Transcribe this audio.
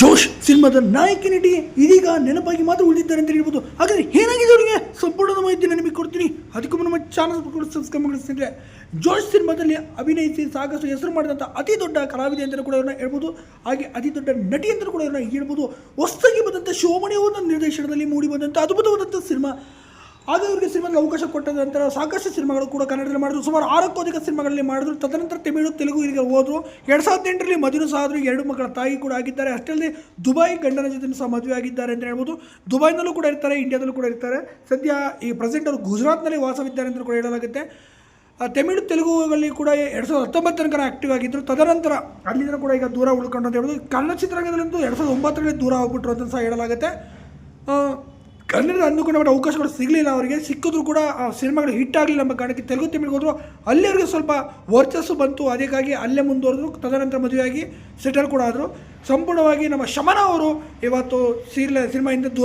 ಜೋಶ್ ಸಿನಿಮಾದ ನಾಯಕಿ ನಟಿ ಇದೀಗ ನೆನಪಾಗಿ ಮಾತ್ರ ಉಳಿದಿದ್ದಾರೆ ಅಂತ ಹೇಳ್ಬೋದು. ಹಾಗಾದ್ರೆ ಏನಾಗಿದೆ ಅವರಿಗೆ? ಸಂಪೂರ್ಣದ ಮಾಹಿತಿ ನಿಮಗೆ ಕೊಡ್ತೀನಿ. ಅದಕ್ಕೂ ನಮ್ಮ ಚಾನಲ್ ಕೂಡ ಸಬ್ಸ್ಕ್ರೈಬ್ ಮಾಡಿಸ್ತಿದ್ರೆ ಜೋಶ್ ಸಿನಿಮಾದಲ್ಲಿ ಅಭಿನಯಿಸಿ ಸಾಕಷ್ಟು ಹೆಸರು ಮಾಡಿದಂಥ ಅತಿ ದೊಡ್ಡ ಕಲಾವಿದೆ ಅಂತಲೂ ಕೂಡ ಇವ್ರನ್ನ ಹೇಳ್ಬೋದು. ಹಾಗೆ ಅತಿ ದೊಡ್ಡ ನಟಿ ಅಂತಲೂ ಕೂಡ ಇವ್ರನ್ನ ಹೇಳ್ಬೋದು. ಹೊಸದಾಗಿ ಬಂದಂಥ ಅವರ ನಿರ್ದೇಶನದಲ್ಲಿ ಮೂಡಿ ಬಂದಂಥ ಅದ್ಭುತವಾದಂಥ ಸಿನಿಮಾ ಆಗ ಇವರಿಗೆ ಸಿನಿಮಾಗೆ ಅವಕಾಶ ಕೊಟ್ಟ ನಂತರ ಸಾಕಷ್ಟು ಸಿನಿಮಾಗಳು ಕೂಡ ಕನ್ನಡದಲ್ಲಿ ಮಾಡಿದ್ರು. ಸುಮಾರು ಆರಕ್ಕೂ ಅಧಿಕ ಸಿನಿಮಾಗಳಲ್ಲಿ ಮಾಡಿದ್ರು. ತದನಂತರ ತಮಿಳು, ತೆಲುಗು ಇಲ್ಲಿಗೆ ಹೋದ್ರು. ಎರಡು ಸಾವಿರದ ಎಂಟರಲ್ಲಿ ಮದುವೆ ಸಹ ಎರಡು ಮಕ್ಕಳ ತಾಯಿ ಕೂಡ ಆಗಿದ್ದಾರೆ. ಅಷ್ಟೇ ದುಬೈ ಗಂಡನ ಜೊತೆ ಸಹ ಮದುವೆ ಆಗಿದ್ದಾರೆ ಅಂತ ಹೇಳ್ಬೋದು. ದುಬೈನಲ್ಲೂ ಕೂಡ ಇರ್ತಾರೆ, ಇಂಡಿಯಾದಲ್ಲೂ ಕೂಡ ಇರ್ತಾರೆ. ಸದ್ಯ ಈ ಪ್ರೆಸೆಂಟ್ ಅವರು ಗುಜರಾತ್ನಲ್ಲಿ ವಾಸವಿದ್ದಾರೆ ಅಂತ ಕೂಡ ಹೇಳಲಾಗುತ್ತೆ. ತಮಿಳು, ತೆಲುಗುಗಳಲ್ಲಿ ಕೂಡ ಎರಡು ಸಾವಿರದ ಹತ್ತೊಂಬತ್ತು ಆಕ್ಟಿವ್ ಆಗಿದ್ದರು ತದನಂತರ ಅಲ್ಲಿಂದ ಕೂಡ ಈಗ ದೂರ ಉಳ್ಕೊಂಡು ಅಂತ ಹೇಳ್ಬೋದು. ಕನ್ನಡ ಚಿತ್ರರಂಗದಲ್ಲಂತೂ ಎರಡು ಸಾವಿರದ ಒಂಬತ್ತರಲ್ಲಿ ದೂರ ಹೋಗ್ಬಿಟ್ರು ಅಂತ ಸಹ ಹೇಳಲಾಗುತ್ತೆ. ಕನ್ನಡ ಅಂದುಕೊಂಡ ಮಟ್ಟ ಅವಕಾಶಗಳು ಸಿಗಲಿಲ್ಲ ಅವರಿಗೆ. ಸಿಕ್ಕಿದ್ರು ಕೂಡ ಆ ಸಿನಿಮಾಗಳು ಹಿಟ್ ಆಗಲಿಲ್ಲ ನಮ್ಮ ಕಾರಣಕ್ಕೆ ತೆಲುಗು ತಮಿಳಿಗೆ ಹೋದ್ರು. ಅಲ್ಲಿ ಅವರಿಗೆ ಸ್ವಲ್ಪ ವರ್ಚಸ್ಸು ಬಂತು. ಅದಕ್ಕಾಗಿ ಅಲ್ಲೇ ಮುಂದುವರೆದ್ರು. ತದನಂತರ ಮದುವೆಯಾಗಿ ಸೆಟಲ್ ಕೂಡ ಆದರು. ಸಂಪೂರ್ಣವಾಗಿ ನಮ್ಮ ಶಮನ ಅವರು ಇವತ್ತು ಸೀರಿಯಲ್ ಸಿನಿಮಾಯಿಂದ ದೂರ